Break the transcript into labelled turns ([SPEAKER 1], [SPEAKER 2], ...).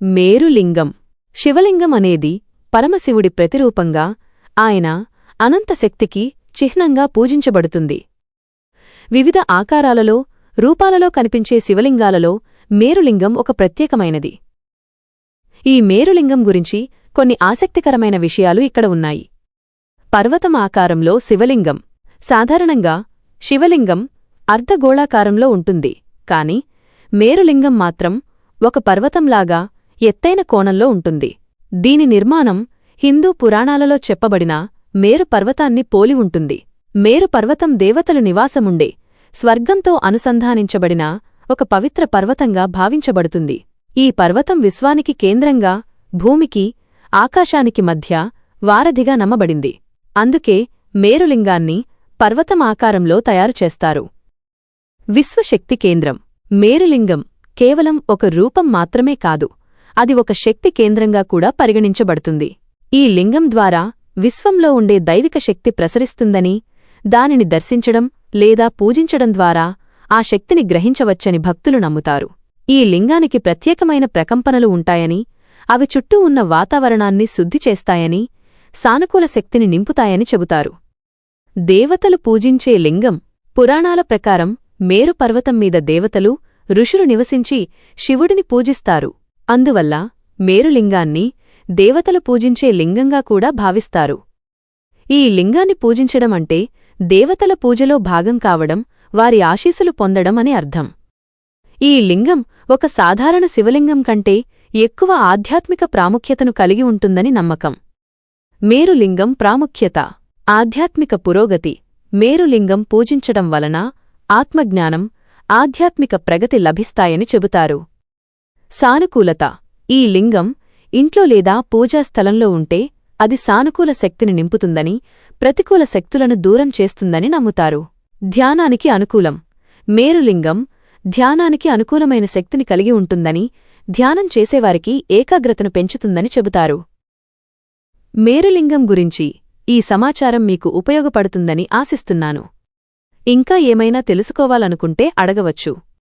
[SPEAKER 1] మేరులింగం. శివలింగం అనేది పరమశివుడి ప్రతిరూపంగా ఆయన అనంత శక్తికి చిహ్నంగా పూజించబడుతుంది. వివిధ ఆకారాలలో రూపాలలో కనిపించే శివలింగాలలో మేరులింగం ఒక ప్రత్యేకమైనది. ఈ మేరులింగం గురించి కొన్ని ఆసక్తికరమైన విషయాలు ఇక్కడ ఉన్నాయి. పర్వతం ఆకారంలో శివలింగం. సాధారణంగా శివలింగం అర్ధగోళాకారంలో ఉంటుంది. కాని మేరులింగం మాత్రం ఒక పర్వతంలాగా ఎత్తైన కోణంలో ఉంటుంది. దీని నిర్మాణం హిందూ పురాణాలలో చెప్పబడిన మేరు పర్వతాన్ని పోలి ఉంటుంది. మేరు పర్వతం దేవతలు నివాసముండే స్వర్గంతో అనుసంధానించబడిన ఒక పవిత్ర పర్వతంగా భావించబడుతుంది. ఈ పర్వతం విశ్వానికి కేంద్రంగా భూమికి ఆకాశానికి మధ్య వారధిగా నమ్మబడింది అందుకే మేరులింగాన్ని పర్వతం ఆకారంలో తయారుచేస్తారు విశ్వశక్తి కేంద్రం. మేరులింగం కేవలం ఒక రూపం మాత్రమే కాదు అది ఒక శక్తి కేంద్రంగా కూడా పరిగణించబడుతుంది. ఈ లింగం ద్వారా విశ్వంలో ఉండే దైవిక శక్తి ప్రసరిస్తుందని దానిని దర్శించడం లేదా పూజించడం ద్వారా ఆ శక్తిని గ్రహించవచ్చని భక్తులు నమ్ముతారు. ఈ లింగానికి ప్రత్యేకమైన ప్రకంపనలు ఉంటాయని అవి చుట్టూ ఉన్న వాతావరణాన్ని శుద్ధి చేస్తాయని సానుకూల శక్తిని నింపుతాయని చెబుతారు. దేవతలు పూజించే లింగం పురాణాల ప్రకారం మేరుపర్వతం మీద దేవతలు ఋషులు నివసించి శివుడిని పూజిస్తారు. అందువల్ల మేరులింగాన్ని దేవతలు పూజించే లింగంగా కూడా భావిస్తారు. ఈ లింగాన్ని పూజించడం అంటే దేవతల పూజలో భాగం కావడం వారి ఆశీస్సులు పొందడం అని అర్థం. ఈ లింగం ఒక సాధారణ శివలింగం కంటే ఎక్కువ ఆధ్యాత్మిక ప్రాముఖ్యతను కలిగి ఉంటుందని నమ్మకం. మేరులింగం ప్రాముఖ్యత. ఆధ్యాత్మిక పురోగతి. మేరులింగం పూజించడం వలన ఆత్మజ్ఞానం ఆధ్యాత్మిక ప్రగతి లభిస్తాయని చెబుతారు. సానుకూలత. ఈ లింగం ఇంట్లో లేదా పూజాస్థలంలో ఉంటే అది సానుకూల శక్తిని నింపుతుందని ప్రతికూల శక్తులను దూరం చేస్తుందని నమ్ముతారు. ధ్యానానికి అనుకూలం. మేరులింగం ధ్యానానికి అనుకూలమైన శక్తిని కలిగి ఉంటుందని ధ్యానం చేసేవారికి ఏకాగ్రతను పెంచుతుందని చెబుతారు. మేరులింగం గురించి ఈ సమాచారం మీకు ఉపయోగపడుతుందని ఆశిస్తున్నాను. ఇంకా ఏమైనా తెలుసుకోవాలనుకుంటే అడగవచ్చు.